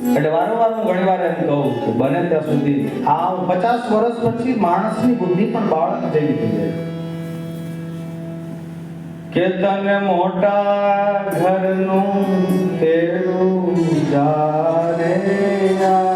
એટલે વારંવાર હું ઘણીવાર એમ કહું કે બને ત્યાં સુધી આ પચાસ વર્ષ પછી માણસની બુદ્ધિ પણ બાળક જેવી થઈ જાય. કે તને મોટા ઘરનું તેરું તેડું જા